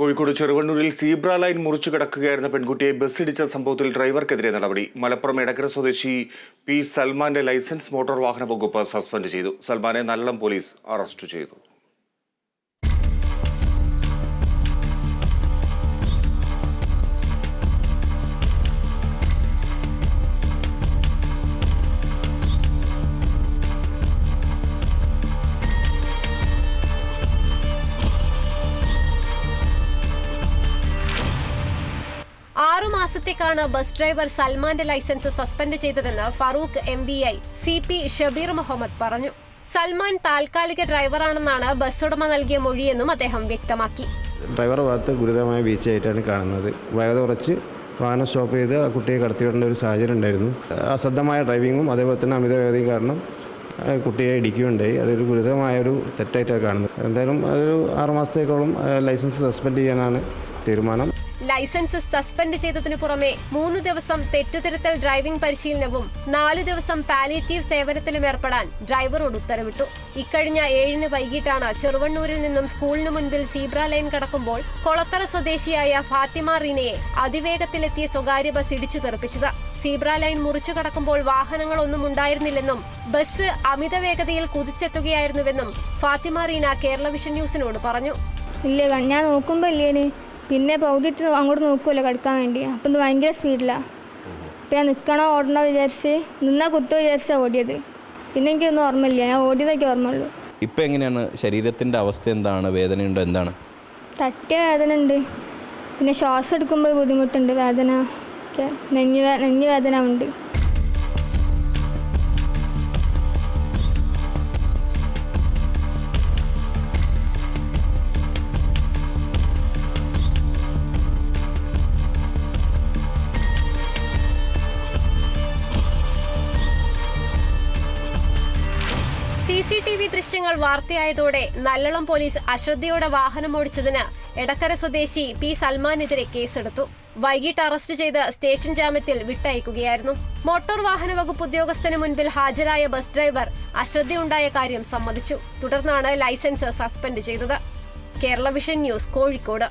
Kozhikode ചെറുവണ്ണൂരിൽ zebra line മുറിച്ചു കിടക്കുകയായിരുന്ന പെൺകുട്ടിയെ ബസ്സിടിച്ച സംഭവത്തിൽ ഡ്രൈവർക്കെതിരെ നടപടി. മലപ്പുറം എടക്കര സ്വദേശി പി സൽമാന്റെ ലൈസൻസ് മോട്ടോർ വാഹന വകുപ്പ് സസ്പെൻഡ് ചെയ്തു. സൽമാനെ നല്ലം പോലീസ് അറസ്റ്റ് ചെയ്തു. ആറു മാസത്തേക്കാണ് ബസ് ഡ്രൈവർ സൽമാന്റെ ലൈസൻസ് സസ്പെൻഡ് ചെയ്തതെന്ന് Farook M V I C P Shabeer Muhammad പറഞ്ഞു. സൽമാൻ താൽക്കാലിക ഡ്രൈവറാണെന്നാണ് ബസ് ഉടമ നൽകിയ മൊഴിയെന്നും അദ്ദേഹം വ്യക്തമാക്കി. ഡ്രൈവർ ഭാഗത്ത് ഗുരുതരമായ വീഴ്ചയായിട്ടാണ് കാണുന്നത്. വയത് കുറച്ച് വാഹനം സ്റ്റോപ്പ് ചെയ്ത് ആ കുട്ടിയെ കടത്തിവിടേണ്ട ഒരു സാഹചര്യം ഉണ്ടായിരുന്നു. അശ്രദ്ധമായ ഡ്രൈവിങ്ങും അതേപോലെ തന്നെ അമിത കാരണം കുട്ടിയെ ഇടിക്കുകയുണ്ടായി. അതൊരു ഗുരുതരമായ ഒരു തെറ്റായിട്ടാണ് കാണുന്നത്. എന്തായാലും അതൊരു ആറുമാസത്തേക്കോളം ലൈസൻസ് സസ്പെൻഡ് ചെയ്യാനാണ് തീരുമാനം. ലൈസൻസ് സസ്പെൻഡ് ചെയ്തതിനു പുറമെ മൂന്ന് ദിവസം തെറ്റുതിരുത്തൽ ഡ്രൈവിംഗ് പരിശീലനവും നാല് ദിവസം പാലിയേറ്റീവ് സേവനത്തിലും ഏർപ്പെടാൻ ഡ്രൈവറോട് ഉത്തരവിട്ടു. ഇക്കഴിഞ്ഞ ഏഴിന് വൈകിട്ടാണ് ചെറുവണ്ണൂരിൽ നിന്നും സ്കൂളിന് മുൻപിൽ സീബ്ര ലൈൻ കടക്കുമ്പോൾ കൊളത്തറ സ്വദേശിയായ ഫാത്തിമ റീനയെ അതിവേഗത്തിലെത്തിയ സ്വകാര്യ ബസ് ഇടിച്ചു തെറിപ്പിച്ചത്. സീബ്ര ലൈൻ മുറിച്ചു കടക്കുമ്പോൾ വാഹനങ്ങളൊന്നും ഉണ്ടായിരുന്നില്ലെന്നും ബസ് അമിത വേഗതയിൽ കുതിച്ചെത്തുകയായിരുന്നുവെന്നും ഫാത്തിമ റീന കേരള വിഷൻ ന്യൂസിനോട് പറഞ്ഞു. ഇല്ല ഞാൻ നോക്കുമ്പോ ഇല്ലേന്. പിന്നെ പകുതിട്ട് അങ്ങോട്ട് നോക്കുമല്ലോ കിടക്കാൻ വേണ്ടി. അപ്പം ഇത് ഭയങ്കര സ്പീഡിലാണ് അപ്പം ഞാൻ നിൽക്കണോ ഓടണോ വിചാരിച്ച് നിന്നാൽ കുത്തു വിചാരിച്ചാണ് ഓടിയത്. പിന്നെ എനിക്കൊന്നും ഓർമ്മയില്ല. ഞാൻ ഓടിയതൊക്കെ ഓർമ്മയുള്ളൂ. ഇപ്പം എങ്ങനെയാണ്? ശരീരത്തിന്റെ അവസ്ഥ എന്താണ്? വേദനയുണ്ടോ? എന്താണ്? തട്ടിയ വേദന ഉണ്ട് പിന്നെ ശ്വാസം എടുക്കുമ്പോൾ ബുദ്ധിമുട്ടുണ്ട്. വേദന ഒക്കെ. നെഞ്ഞ് നെഞ്ഞ് വേദന ഉണ്ട്. സി സി ടി വി ദൃശ്യങ്ങൾ വാർത്തയായതോടെ നല്ലളം പോലീസ് അശ്രദ്ധയോടെ വാഹനം ഓടിച്ചതിന് എടക്കര സ്വദേശി പി സൽമാനെതിരെ കേസെടുത്തു. വൈകിട്ട് അറസ്റ്റ് ചെയ്ത് സ്റ്റേഷൻ ജാമ്യത്തിൽ വിട്ടയക്കുകയായിരുന്നു. മോട്ടോർ വാഹന വകുപ്പ് ഉദ്യോഗസ്ഥന് മുൻപിൽ ഹാജരായ ബസ് ഡ്രൈവർ അശ്രദ്ധയുണ്ടായ കാര്യം സമ്മതിച്ചു. തുടർന്നാണ് ലൈസൻസ് സസ്പെൻഡ് ചെയ്തത്. Kerala vision news Kozhikode.